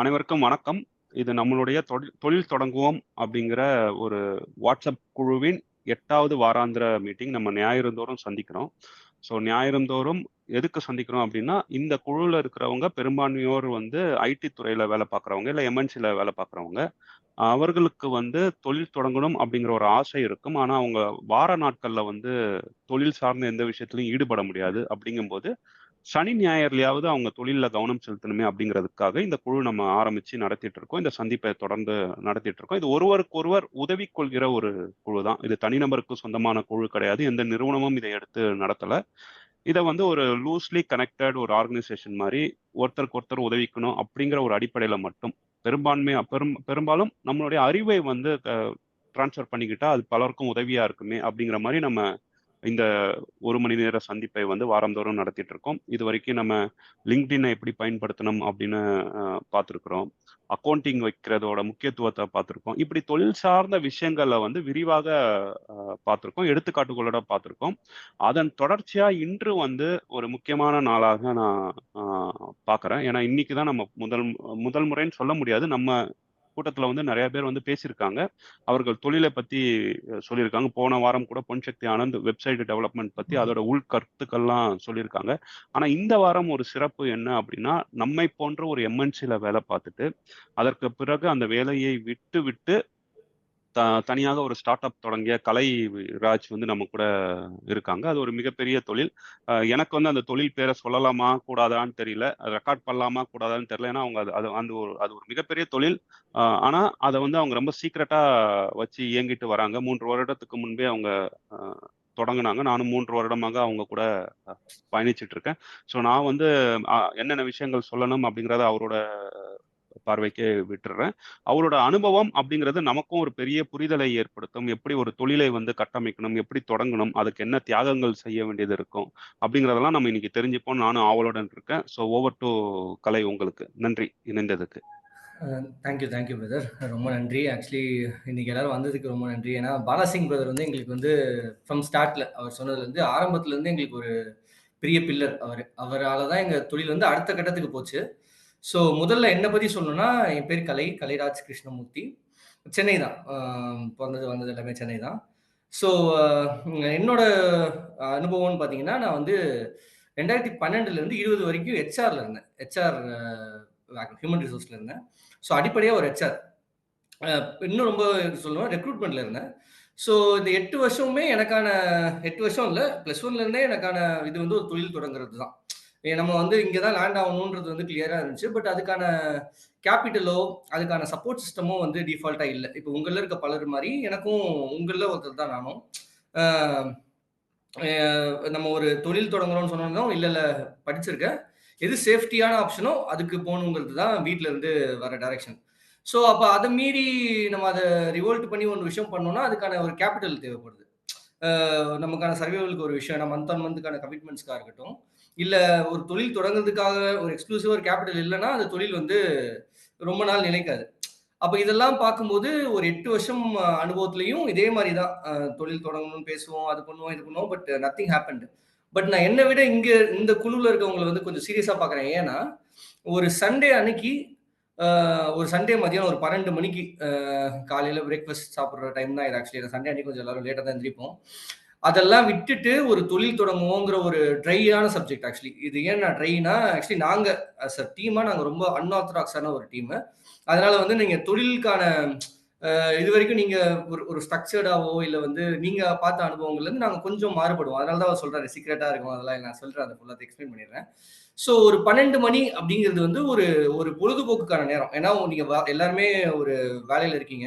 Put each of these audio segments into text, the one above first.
அனைவருக்கும் வணக்கம். இது நம்மளுடைய தொழில் தொழில் தொடங்குவோம் அப்படிங்கிற ஒரு வாட்ஸ்அப் குழுவின் எட்டாவது வாராந்திர மீட்டிங். நம்ம ஞாயிறுந்தோறும் சந்திக்கிறோம். ஸோ ஞாயிறுந்தோறும் எதுக்கு சந்திக்கிறோம் அப்படின்னா, இந்த குழுவில் இருக்கிறவங்க பெரும்பான்மையோர் வந்து ஐடி துறையில் வேலை பார்க்குறவங்க, இல்லை எம்என்சியில் வேலை பார்க்குறவங்க. அவர்களுக்கு வந்து தொழில் தொடங்கணும் அப்படிங்கிற ஒரு ஆசை இருக்கும். ஆனால் அவங்க வார நாட்களில் வந்து தொழில் சார்ந்த எந்த விஷயத்துலையும் ஈடுபட முடியாது. அப்படிங்கும்போது, சனி, ஞாயிறுலையாவது அவங்க தொழிலில் கவனம் செலுத்தணுமே அப்படிங்கிறதுக்காக இந்த குழு நம்ம ஆரம்பித்து நடத்திட்டு இருக்கோம். இந்த சந்திப்பை தொடர்ந்து நடத்திட்டு இருக்கோம். இது ஒருவருக்கொருவர் உதவி கொள்கிற ஒரு குழு தான். இது தனிநபருக்கு சொந்தமான குழு கிடையாது. எந்த நிறுவனமும் இதை எடுத்து நடத்தலை இதை வந்து ஒரு லூஸ்லி கனெக்டட் ஒரு ஆர்கனைசேஷன் மாதிரி ஒருத்தருக்கு ஒருத்தர் உதவிக்கணும் அப்படிங்கிற ஒரு அடிப்படையில் மட்டும். பெரும்பான்மையா பெரும் பெரும்பாலும் நம்மளுடைய அறிவை வந்து ட்ரான்ஸ்ஃபர் பண்ணிக்கிட்டா, அது பலருக்கும் உதவியாக இருக்குமே அப்படிங்கிற மாதிரி நம்ம இந்த ஒரு மணி நேர சந்திப்பை வந்து வாரந்தோறும் நடத்திட்டு இருக்கோம். இதுவரைக்கும் நம்ம லிங்க்டினை எப்படி பயன்படுத்தணும் அப்படின்னு பார்த்துருக்குறோம் அக்கௌண்டிங் வைக்கிறதோட முக்கியத்துவத்தை பார்த்துருக்கோம் இப்படி தொழில் சார்ந்த விஷயங்களில் வந்து விரிவாக பார்த்துருக்கோம் எடுத்துக்காட்டுகளோட பார்த்துருக்கோம் அதன் தொடர்ச்சியாக இன்று வந்து ஒரு முக்கியமான நாளாக நான் பார்க்குறேன். ஏன்னா, இன்னைக்கு தான் நம்ம முதல் முதல் முறைன்னு சொல்ல முடியாது. நம்ம கூட்டத்துல வந்து நெறைய பேர் வந்து பேசியிருக்காங்க. அவர்கள் தொழில பத்தி சொல்லியிருக்காங்க. போன வாரம் கூட பொன்சக்தி ஆனந்த் வெப்சைட் டெவலப்மென்ட் பத்தி அதோட உள்கருத்துக்கள்லாம் சொல்லியிருக்காங்க. ஆனா, இந்த வாரம் ஒரு சிறப்பு என்ன அப்படின்னா, நம்மை போன்ற ஒரு எம்என்சில வேலை பார்த்துட்டு, அதற்கு பிறகு அந்த வேலையை விட்டு விட்டு த தனியாக ஒரு ஸ்டார்ட் அப் தொடங்கிய கலை ராஜ் வந்து நம்ம கூட இருக்காங்க. அது ஒரு மிகப்பெரிய தொழில். எனக்கு வந்து அந்த தொழில் பேரை சொல்லலாமா? கூடாதான்னு தெரியல. ரெக்கார்ட் பண்ணலாமா? கூடாதான்னு தெரியல. ஏன்னா, அவங்க அது அது அந்த ஒரு அது ஒரு மிகப்பெரிய தொழில். ஆனால் அதை வந்து அவங்க ரொம்ப சீக்ரெட்டாக வச்சு இயங்கிட்டு வராங்க. மூன்று வருடத்துக்கு முன்பே அவங்க தொடங்கினாங்க நானும் மூன்று வருடமாக அவங்க கூட அ பயணிச்சுட்டு இருக்கேன். ஸோ நான் வந்து என்னென்ன விஷயங்கள் சொல்லணும் அப்படிங்கிறத அவரோட பார்வைக்கே விட்டுறேன் அவரோட அனுபவம் அப்படிங்கிறது நமக்கும் ஒரு பெரிய புரிதலை ஏற்படுத்தும். எப்படி ஒரு தொழிலை வந்து கட்டமைக்கணும்? எப்படி தொடங்கணும்? அதுக்கு என்ன தியாகங்கள் செய்ய வேண்டியது இருக்கும்? அப்படிங்கிறதெல்லாம் நம்ம இன்னைக்கு தெரிஞ்சுப்போம் நானும் ஆவலுடன் இருக்கேன். ஸோ ஓவர் டூ கலை உங்களுக்கு. நன்றி இணைந்ததுக்கு. Thank you thank you, thank you brother. ரொம்ப நன்றி. ஆக்சுவலி இன்னைக்கு எல்லாரும் வந்ததுக்கு ரொம்ப நன்றி. ஏன்னா, பாலாசிங் பிரதர் வந்து எங்களுக்கு வந்து ஃப்ரம் ஸ்டார்ட்ல அவர் சொன்னதுலேருந்து ஆரம்பத்துலருந்து எங்களுக்கு ஒரு பெரிய பில்லர் அவர் அவரால் தான் எங்கள் தொழில் வந்து அடுத்த கட்டத்துக்கு போச்சு. ஸோ முதல்ல என்னை பற்றி சொல்லணும்னா, என் பேர் கலை, கலைராஜ் கிருஷ்ணமூர்த்தி. சென்னை தான். பிறந்தது வந்தது எல்லாமே சென்னை தான். ஸோ என்னோட அனுபவம்னு பார்த்தீங்கன்னா, நான் வந்து 2012லருந்து 20 வரைக்கும் ஹெச்ஆரில் இருந்தேன். ஹெச்ஆர் ஹியூமன் ரிசோர்ஸில் இருந்தேன். ஸோ அடிப்படையாக ஒரு ஹெச்ஆர். இன்னும் ரொம்ப சொல்லுவேன் ரெக்ரூட்மெண்ட்டில் இருந்தேன். ஸோ இந்த எட்டு வருஷமுமே எனக்கான எட்டு வருஷம் இல்லை ப்ளஸ் ஒன்லேருந்தே எனக்கான இது வந்து ஒரு தொழில் தொடங்குறது தான். நம்ம வந்து இங்கே தான் லேண்ட் ஆகணுன்றது வந்து கிளியராக இருந்துச்சு. பட் அதுக்கான கேப்பிட்டலோ, அதுக்கான சப்போர்ட் சிஸ்டமோ வந்து டிஃபால்ட்டாக இல்லை இப்போ உங்களில் இருக்க பலர் மாதிரி எனக்கும் உங்களில் ஒருத்தர் தான் நானும். நம்ம ஒரு தொழில் தொடங்குறோம்னு சொன்னோம்னா, இல்லை இல்லை படிச்சிருக்கேன். எது சேஃப்டியான ஆப்ஷனோ அதுக்கு போகணுங்கிறது தான் வீட்ல இருந்து வர டைரக்ஷன். ஸோ அப்போ அதை மீறி நம்ம அதை ரிவோல்ட் பண்ணி ஒரு விஷயம் பண்ணோம்னா, அதுக்கான ஒரு கேப்பிட்டல் தேவைப்படுது. நமக்கான சர்வைவலுக்கு ஒரு விஷயம். நம்ம மந்த் ஆன் மந்த்துக்கான கமிட்மெண்ட்ஸ்க்காக இருக்கட்டும். இல்ல ஒரு தொழில் தொடங்குறதுக்காக ஒரு எக்ஸ்க்ளூசிவ் ஒரு கேப்பிட்டல் இல்லைன்னா அந்த தொழில் வந்து ரொம்ப நாள் நிலைக்காது. அப்ப இதெல்லாம் பார்க்கும்போது ஒரு எட்டு வருஷம் அனுபவத்துலையும் இதே மாதிரி தான். தொழில் தொடங்கணும்னு பேசுவோம். அது பண்ணுவோம், இது பண்ணுவோம். பட் நத்திங் ஹேப்பன்டு பட் நான் என்னை விட இங்க இந்த குழுல இருக்கவங்களை வந்து கொஞ்சம் சீரியஸா பார்க்குறேன். ஏன்னா, ஒரு சண்டே அன்னைக்கு ஒரு சண்டே மதியானம் ஒரு 12 மணிக்கு காலையில் காலையில பிரேக்ஃபாஸ்ட் சாப்பிடுற டைம் தான் இது ஆக்சுவலி. சண்டே அன்னைக்கு கொஞ்சம் எல்லாரும் லேட்டா தான் எந்திரிப்போம். அதெல்லாம் விட்டுட்டு ஒரு தொழில் தொடங்குவோங்கிற ஒரு ட்ரையான சப்ஜெக்ட் ஆக்சுவலி. இது ஏன் நான் ட்ரைனா, ஆக்சுவலி நாங்க அஸ் அ டீமா நாங்க ரொம்ப அன்ஆர்த்தடாக்ஸான ஒரு டீமு. அதனால வந்து நீங்க தொழிலுக்கான இது வரைக்கும் நீங்க ஒரு ஒரு ஸ்ட்ரக்சர்டாவோ, இல்ல வந்து நீங்க பார்த்த அனுபவங்கள்லேருந்து நாங்க கொஞ்சம் மாறுபடுவோம். அதனால தான் அவர் சொல்றாரு சீக்ரெட்டா இருக்கும். அதெல்லாம் நான் சொல்றேன். அதை ஃபுல்லா எக்ஸ்பிளைன் பண்ணிடுறேன். ஸோ ஒரு 12 மணி அப்படிங்கிறது வந்து ஒரு ஒரு பொழுதுபோக்குக்கான நேரம். ஏன்னா, நீங்க எல்லாருமே ஒரு வேலையில இருக்கீங்க.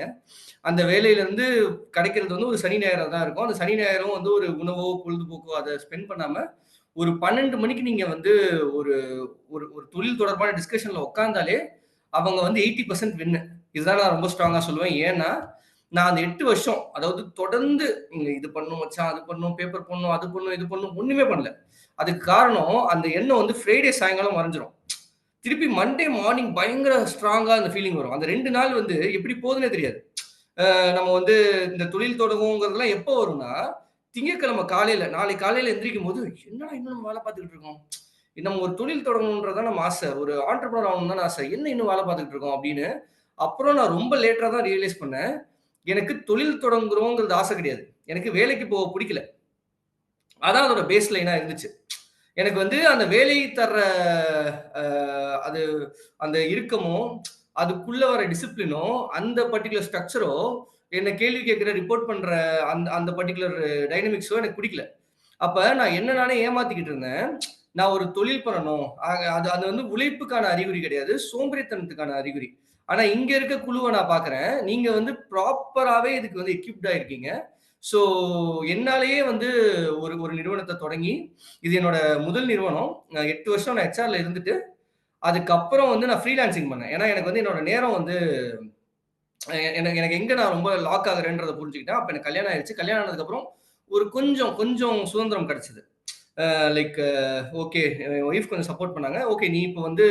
அந்த வேலையிலேருந்து கிடைக்கிறது வந்து ஒரு சனி, ஞாயிறா தான் இருக்கும். அந்த சனி, ஞாயிறும் வந்து ஒரு உணவோ, பொழுதுபோக்கோ அதை ஸ்பெண்ட் பண்ணாமல் ஒரு 12 மணிக்கு நீங்கள் வந்து ஒரு ஒரு ஒரு தொழில் தொடர்பான டிஸ்கஷனில் உட்காந்தாலே அவங்க வந்து 80% வின்னு. இதுதான் நான் ரொம்ப ஸ்ட்ராங்காக சொல்லுவேன். ஏன்னா, நான் அந்த எட்டு வருஷம் அதாவது தொடர்ந்து இது பண்ணும் மச்சான், அது பண்ணணும், பேப்பர் பண்ணும் அது பண்ணும் இது பண்ணணும் ஒண்ணுமே பண்ணல. அதுக்கு காரணம் அந்த எண்ணம் வந்து ஃப்ரைடே சாயங்காலம் மறைஞ்சிரும். திருப்பி மண்டே மார்னிங் பயங்கர ஸ்ட்ராங்கா அந்த ஃபீலிங் வரும். அந்த ரெண்டு நாள் வந்து எப்படி போகுதுன்னே தெரியாது. நம்ம வந்து இந்த தொழில் தொடங்குவோங்கிறதெல்லாம் எப்போ வரும்னா, திங்கக்கிழமை காலையில நாளைக்கு காலையில எந்திரிக்கும்போது, என்னடா இன்னும் நம்ம வேலை பார்த்துக்கிட்டு இருக்கோம்? நம்ம ஒரு தொழில் தொடங்கணுன்றதான் நம்ம ஆசை. ஒரு ஆண்டர்பிரினர் ஆகணும் தான் ஆசை. என்ன இன்னும் வேலை பார்த்துக்கிட்டு இருக்கோம் அப்படின்னு. அப்புறம் நான் ரொம்ப லேட்டா தான் ரியலைஸ் பண்ணேன். எனக்கு தொழில் தொடங்குறோங்கிறது ஆசை கிடையாது. எனக்கு வேலைக்கு போக பிடிக்கல அதான் அதோட பேஸ் லைனா இருந்துச்சு. எனக்கு வந்து அந்த வேலை தர்ற அது அந்த இறுக்கமோ, அதுக்குள்ள வர டிசிப்ளினோ, அந்த பர்ட்டிகுலர் ஸ்ட்ரக்சரோ, என்ன கேள்வி கேட்குற ரிப்போர்ட் பண்ற அந்த அந்த பர்டிகுலர் டைனமிக்ஸோ எனக்கு பிடிக்கல. அப்ப நான் என்ன நானே ஏமாத்திக்கிட்டு இருந்தேன். நான் ஒரு தொழில் பண்ணணும். அது அது வந்து உழைப்புக்கான அறிகுறி கிடையாது. சோம்பேறித்தனத்துக்கான அறிகுறி. ஆனா இங்க இருக்க குழுவை நான் பாக்குறேன் நீங்க வந்து ப்ராப்பராகவே இதுக்கு வந்து எக்யூப்ட் இருக்கீங்க. ஸோ என்னாலேயே வந்து ஒரு ஒரு நிறுவனத்தை தொடங்கி, இது என்னோட முதல் நிறுவனம். நான் எட்டு வருஷம் நான் ஹெச்ஆர்ல இருந்துட்டு, அதுக்கப்புறம் வந்து நான் ஃப்ரீலான்சிங் பண்ணேன். ஏன்னா எனக்கு வந்து என்னோட நேரம் வந்து எனக்கு எனக்கு எங்கே நான் ரொம்ப லாக் ஆகுறேன்றதை புரிஞ்சுக்கிட்டேன். அப்போ எனக்கு கல்யாணம் ஆயிடுச்சு கல்யாணம் ஆனதுக்கப்புறம் ஒரு கொஞ்சம் கொஞ்சம் சுதந்திரம் கிடச்சிது லைக் ஓகே என் ஒய்ஃப் கொஞ்சம் சப்போர்ட் பண்ணாங்க. ஓகே நீ இப்போ வந்து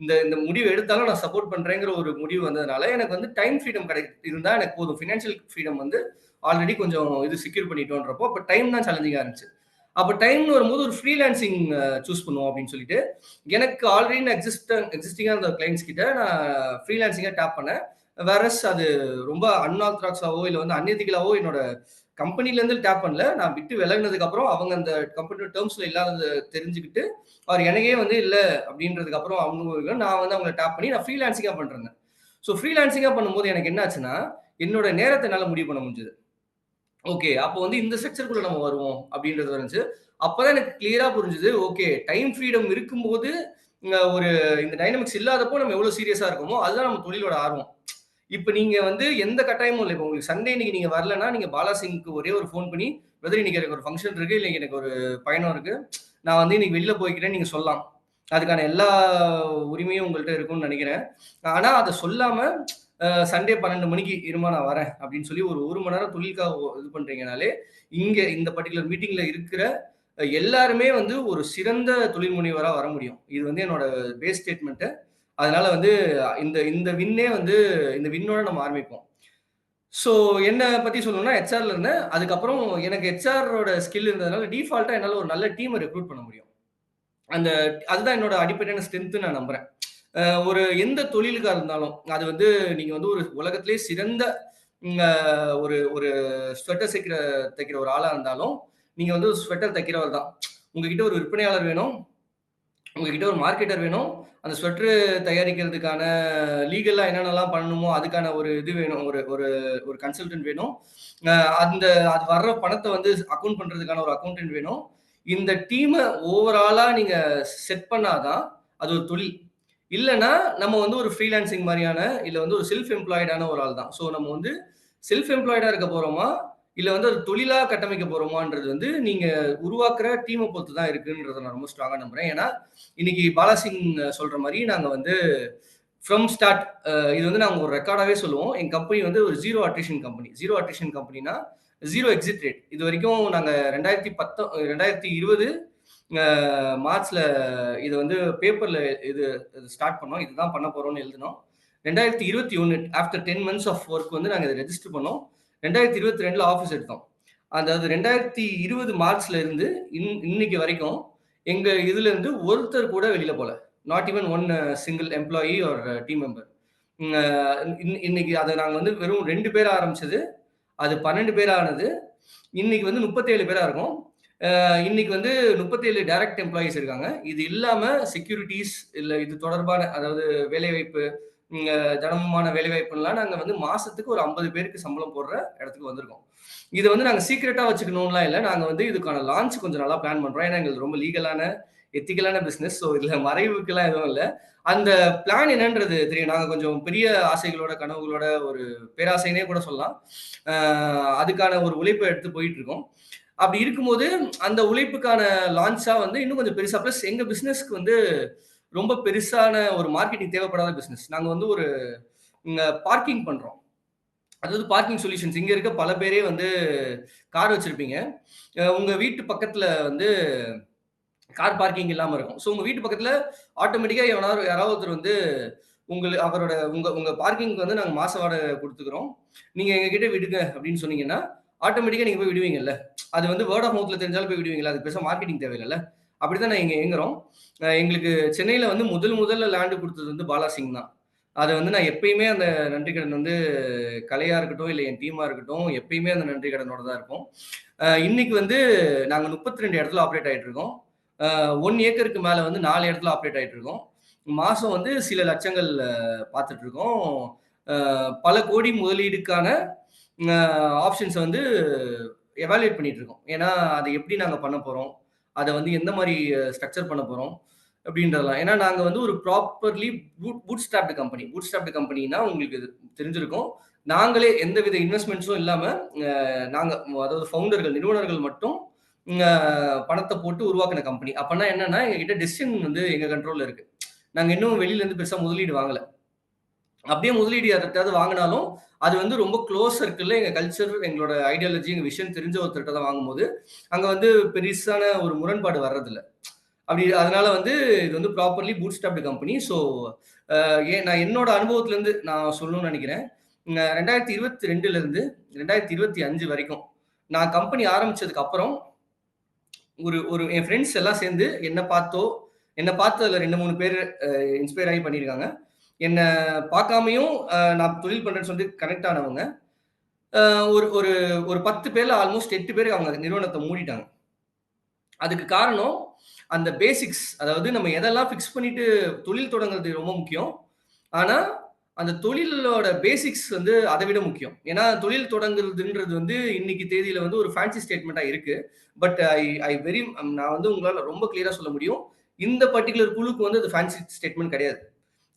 இந்த இந்த முடிவு எடுத்தாலும் நான் சப்போர்ட் பண்றேங்கிற ஒரு முடிவு வந்ததுனால, எனக்கு வந்து டைம் ஃப்ரீடம் கிடை இருந்தா எனக்கு போதும். ஃபினான்ஷியல் ஃப்ரீடம் வந்து ஆல்ரெடி கொஞ்சம் இது செக்யூர் பண்ணிட்டோன்றப்போ, அப்போ டைம் தான் சேலஞ்சிங்காக இருந்துச்சு. அப்போ டைம்னு வரும்போது ஒரு ஃப்ரீலான்சிங் சூஸ் பண்ணுவோம் அப்படின்னு சொல்லிட்டு, எனக்கு ஆல்ரெடி நான் எக்ஸிஸ்ட் எக்ஸிஸ்டிங்காக இருந்த கிளைண்ட்ஸ் கிட்ட நான் ஃப்ரீலான்சிங்காக டேப் பண்ணேன். வேறஸ் அது ரொம்ப அன்ஆர்த்தடாக்ஸாவோ, இல்லை வந்து அன்எத்திக்கலாவோ என்னோட கம்பெனில இருந்து டேப் பண்ணல. நான் விட்டு விலகினதுக்கு அப்புறம் அவங்க அந்த கம்பெனியோட டேர்ம்ஸில் இல்லாததை தெரிஞ்சுக்கிட்டு, அவர் எனக்கே வந்து இல்ல அப்படின்றதுக்கு அப்புறம் அவங்க நான் வந்து அவங்கள டேப் பண்ணி நான் ஃப்ரீலான்சிங்கா பண்ணிட்டுருந்தேன். ஸோ ஃப்ரீலான்சிங்கா பண்ணும்போது எனக்கு என்ன ஆச்சுன்னா, என்னோட நேரத்தை என்னால் முடிவு பண்ண முடிஞ்சது. ஓகே. அப்போ வந்து இந்த ஸ்ட்ரக்சருக்குள்ள நம்ம வருவோம் அப்படின்றது வந்துச்சு. அப்பதான் எனக்கு கிளியரா புரிஞ்சுது ஓகே டைம் ஃப்ரீடம் இருக்கும்போது, ஒரு இந்த டைனமிக்ஸ் இல்லாதப்போ நம்ம எவ்வளவு சீரியஸா இருக்கோமோ, அதுதான் நம்ம தொழிலோட ஆர்வம். இப்போ நீங்க வந்து எந்த கட்டாயமும் இல்லை இப்போ உங்களுக்கு சண்டே இன்னைக்கு நீங்க வரலன்னா, நீங்க பாலாசிங்க்கு ஒரே ஒரு ஃபோன் பண்ணி, பிரதர் இன்னைக்கு எனக்கு ஒரு ஃபங்க்ஷன் இருக்கு. இல்லை எனக்கு ஒரு பயணம் இருக்கு. நான் வந்து இன்னைக்கு வெளில போய்க்கிறேன் நீங்க சொல்லலாம். அதுக்கான எல்லா உரிமையும் உங்கள்கிட்ட இருக்கும்னு நினைக்கிறேன் ஆனா அதை சொல்லாம சண்டே 12 மணிக்கு இருமா நான் வரேன் அப்படின்னு சொல்லி ஒரு ஒரு மணி நேரம் தொழிலுக்காக இது பண்றீங்கனாலே, இங்க இந்த பர்ட்டிகுலர் மீட்டிங்ல இருக்கிற எல்லாருமே வந்து ஒரு சிறந்த தொழில் முனைவராக வர முடியும். இது வந்து என்னோட பேஸ் ஸ்டேட்மெண்ட்டை அதனால வந்து இந்த இந்த வின்னே வந்து இந்த வின்னோட நம்ம ஆரம்பிப்போம். ஸோ என்னை பற்றி சொல்லணும்னா ஹெச்ஆர்ல இருந்தேன். அதுக்கப்புறம் எனக்கு ஹெச்ஆரோட ஸ்கில் இருந்ததுனால டிஃபால்ட்டாக என்னால் ஒரு நல்ல டீமை ரெக்ரூட் பண்ண முடியும். அந்த அதுதான் என்னோட அடிப்படையான ஸ்ட்ரென்த்து நான் நம்புறேன். ஒரு எந்த தொழிலுக்காக இருந்தாலும், அது வந்து நீங்கள் வந்து ஒரு உலகத்துலேயே சிறந்த ஒரு ஒரு ஸ்வெட்டர் தைக்கிற தைக்கிற ஒரு ஆளாக இருந்தாலும், நீங்கள் வந்து ஸ்வெட்டர் தைக்கிறவர் தான். உங்ககிட்ட ஒரு விற்பனையாளர் வேணும். உங்ககிட்ட ஒரு மார்க்கெட்டர் வேணும். அந்த ஸ்வெட்ரு தயாரிக்கிறதுக்கான லீகல்லாம் என்னென்னலாம் பண்ணணுமோ, அதுக்கான ஒரு இது வேணும். ஒரு ஒரு ஒரு கன்சல்டன்ட் வேணும். அந்த அது வர்ற பணத்தை வந்து அக்கவுண்ட் பண்ணுறதுக்கான ஒரு அக்கவுண்டன்ட் வேணும். இந்த டீமை ஓவராலாக நீங்கள் செட் பண்ணாதான் அது ஒரு தொழில். இல்லைன்னா நம்ம வந்து ஒரு ஃப்ரீலான்சிங் மாதிரியான இல்லை வந்து ஒரு செல்ஃப் எம்ப்ளாய்டான ஒரு ஆள் தான். ஸோ நம்ம வந்து செல்ஃப் எம்ப்ளாய்டாக இருக்க போகிறோமா இல்லை வந்து அது தொழிலாக கட்டமைக்க போகிறோமான்றது வந்து, நீங்கள் உருவாக்குற டீமை பொறுத்து தான் இருக்குன்றத நான் ரொம்ப ஸ்ட்ராங்காக நம்புகிறேன் ஏன்னா, இன்னைக்கு பாலாசிங் சொல்கிற மாதிரி நாங்கள் வந்து ஃப்ரம் ஸ்டார்ட் இது வந்து நாங்கள் ஒரு ரெக்கார்டாகவே சொல்லுவோம். எங்கள் கம்பெனி வந்து ஒரு zero attrition company. Zero attrition கம்பெனினா, zero exit rate. இதுவரைக்கும் நாங்க 2010 2020 அ மார்ச்ல இதை வந்து பேப்பர்ல இது ஸ்டார்ட் பண்ணோம். இதுதான் பண்ண போறோம்னு எழுதுனோம். 2021 ஆஃப்டர் 10 மந்த்ஸ் ஆஃப் ஒர்க் வந்து நாங்கள் இதை ரெஜிஸ்டர் பண்ணோம். 2022ல ஆஃபீஸ் எடுத்தோம். அதாவது 2020 மார்ச்ல இருந்து இன் இன்னைக்கு வரைக்கும், எங்க இதுல இருந்து ஒருத்தர் கூட வெளியில போல. Not even one single employee ஒரு டீம் மெம்பர். இன் இன்னைக்கு அதை நாங்கள் வந்து வெறும் ரெண்டு பேர் ஆரம்பிச்சது. அது பன்னெண்டு பேர் ஆனது. இன்னைக்கு வந்து முப்பத்தேழு பேராக இருக்கும் இன்னைக்கு வந்து 37 டைரக்ட் எம்ப்ளாயீஸ் இருக்காங்க. இது இல்லாமல் செக்யூரிட்டீஸ் இல்லை இது தொடர்பான அதாவது வேலைவாய்ப்பு, தினமுமான வேலைவாய்ப்புலாம் நாங்கள் வந்து மாசத்துக்கு ஒரு 50 பேருக்கு சம்பளம் போடுற இடத்துக்கு வந்திருக்கோம். இதை வந்து நாங்கள் சீக்கிரட்டாக வச்சுக்கணும்லாம் இல்லை நாங்கள் வந்து இதுக்கான லான்ச் கொஞ்சம் நல்லா பிளான் பண்ணுறோம் ஏன்னா எங்களுக்கு ரொம்ப லீகலான, எத்திக்கலான பிஸ்னஸ் ஸோ இதில் மறைவுக்குலாம் எதுவும் இல்லை அந்த பிளான் என்னன்றது தெரியும். நாங்கள் கொஞ்சம் பெரிய ஆசைகளோட, கனவுகளோட ஒரு பேராசைன்னே கூட சொல்லலாம். அதுக்கான ஒரு உழைப்பை எடுத்து போயிட்டு இருக்கோம். அப்படி இருக்கும்போது, அந்த உழைப்புக்கான லான்ச்சாக வந்து இன்னும் கொஞ்சம் பெருசாக ப்ளஸ் எங்கள் பிஸ்னஸ்க்கு வந்து ரொம்ப பெருசான ஒரு மார்க்கெட்டிங் தேவைப்படாத பிஸ்னஸ் நாங்கள் வந்து ஒரு பார்க்கிங் பண்ணுறோம் அதாவது பார்க்கிங் சொல்யூஷன்ஸ். இங்கே இருக்க பல பேரே வந்து கார் வச்சுருப்பீங்க உங்கள் வீட்டு பக்கத்தில் வந்து கார் பார்க்கிங் இல்லாமல் இருக்கும். ஸோ உங்கள் வீட்டு பக்கத்தில் ஆட்டோமேட்டிக்காக எவனாவது யாராவது ஒருத்தர் வந்து உங்கள அவரோட உங்கள் உங்கள் பார்க்கிங்க்கு வந்து நாங்கள் மாச வாடகை குடுத்துக்கிறோம். நீங்கள் எங்ககிட்ட விடுங்க அப்படின்னு சொன்னீங்கன்னா, ஆட்டோமேட்டிக்காக நீங்கள் போய் விடுவீங்கல்ல. அது வந்து வேர்ட் ஆஃப் மவுத்தில் தெரிஞ்சாலும் போய் விடுவீங்களா அதுக்கு பெருசாக மார்க்கெட்டிங் தேவையில்லை அப்படிதான் நான் இங்க இயங்குறோம். எங்களுக்கு சென்னையில வந்து முதல் முதல்ல லேண்டு கொடுத்தது வந்து பாலாசிங் தான். அதை வந்து நான் எப்பயுமே அந்த நன்றி கடன் வந்து கலையா இருக்கட்டும் இல்லை என் டீமா இருக்கட்டும் எப்பயுமே அந்த நன்றி கடனோட தான் இருக்கும் இன்னைக்கு வந்து நாங்கள் முப்பத்தி ரெண்டு இடத்துல ஆப்ரேட் ஆயிட்டு இருக்கோம். ஒன் ஏக்கருக்கு மேலே வந்து நாலு இடத்துல ஆப்ரேட் ஆயிட்டு இருக்கோம். மாதம் வந்து சில லட்சங்கள் பார்த்துட்டு இருக்கோம். பல கோடி முதலீடுக்கான ஆப்ஷன்ஸை வந்து எவாலுவேட் பண்ணிட்டு இருக்கோம். ஏன்னா அதை எப்படி நாங்கள் பண்ண போகிறோம் அதை வந்து எந்த மாதிரி ஸ்ட்ரக்சர் பண்ண போகிறோம் அப்படின்றதெல்லாம். ஏன்னா நாங்கள் வந்து ஒரு properly boot bootstrapped company bootstrapped கம்பெனினா உங்களுக்கு இது தெரிஞ்சிருக்கும். நாங்களே எந்த வித இன்வெஸ்ட்மெண்ட்ஸும் இல்லாமல் நாங்கள் அதாவது ஃபவுண்டர்கள் நிறுவனர்கள் மட்டும் பணத்தை போட்டு உருவாக்கின கம்பெனி அப்போனா என்னன்னா எங்ககிட்ட டெசிஷன் வந்து எங்கள் கண்ட்ரோலில் இருக்குது நாங்கள் இன்னும் வெளியிலேருந்து பெருசாக முதலீடு வாங்கலை. அப்படியே முதலீடு யார்கிட்டயாவது வாங்கினாலும் அது வந்து ரொம்ப க்ளோஸ் சர்க்கிளில் எங்கள் கல்ச்சர் எங்களோட ஐடியாலஜி எங்கள் விஷயம் தெரிஞ்ச ஒருத்தர்கிட்ட தான் வாங்கும்போது அங்கே வந்து பெருசான ஒரு முரண்பாடு வர்றதில்ல. அப்படி அதனால வந்து இது வந்து properly bootstrapped company so ஏன் நான் என்னோட அனுபவத்திலேருந்து நான் சொல்லணும்னு நினைக்கிறேன். ரெண்டாயிரத்தி இருபத்தி ரெண்டுலேருந்து ரெண்டாயிரத்தி இருபத்தி அஞ்சு வரைக்கும் நான் கம்பெனி ஆரம்பித்ததுக்கு அப்புறம் ஒரு ஒரு என் ஃப்ரெண்ட்ஸ் எல்லாம் சேர்ந்து என்னை பார்த்தோ என்னை பார்த்து அதில் ரெண்டு மூணு பேர் இன்ஸ்பயர் ஆகி பண்ணியிருக்காங்க. என்னை பார்க்காமையும் நான் தொழில் பண்ணுறேன்னு சொல்லிட்டு கனெக்ட் ஆனவங்க. ஒரு ஒரு ஒரு பத்து பேரில் ஆல்மோஸ்ட் எட்டு பேர் அவங்க நிறுவனத்தை மூடிட்டாங்க. அதுக்கு காரணம் அந்த பேசிக்ஸ் அதாவது நம்ம எதெல்லாம் ஃபிக்ஸ் பண்ணிட்டு தொழில் தொடங்குறது ரொம்ப முக்கியம். ஆனால் அந்த தொழிலோட பேசிக்ஸ் வந்து அதை விட முக்கியம். ஏன்னா தொழில் தொடங்குறதுன்றது வந்து இன்னைக்கு தேதியில வந்து ஒரு ஃபேன்சி ஸ்டேட்மெண்ட்டாக இருக்கு. பட் ஐ ஐ வெரி நான் வந்து உங்களால் ரொம்ப கிளியராக சொல்ல முடியும். இந்த பர்டிகுலர் குழுக்கு வந்து அது ஃபேன்சி ஸ்டேட்மெண்ட் கிடையாது.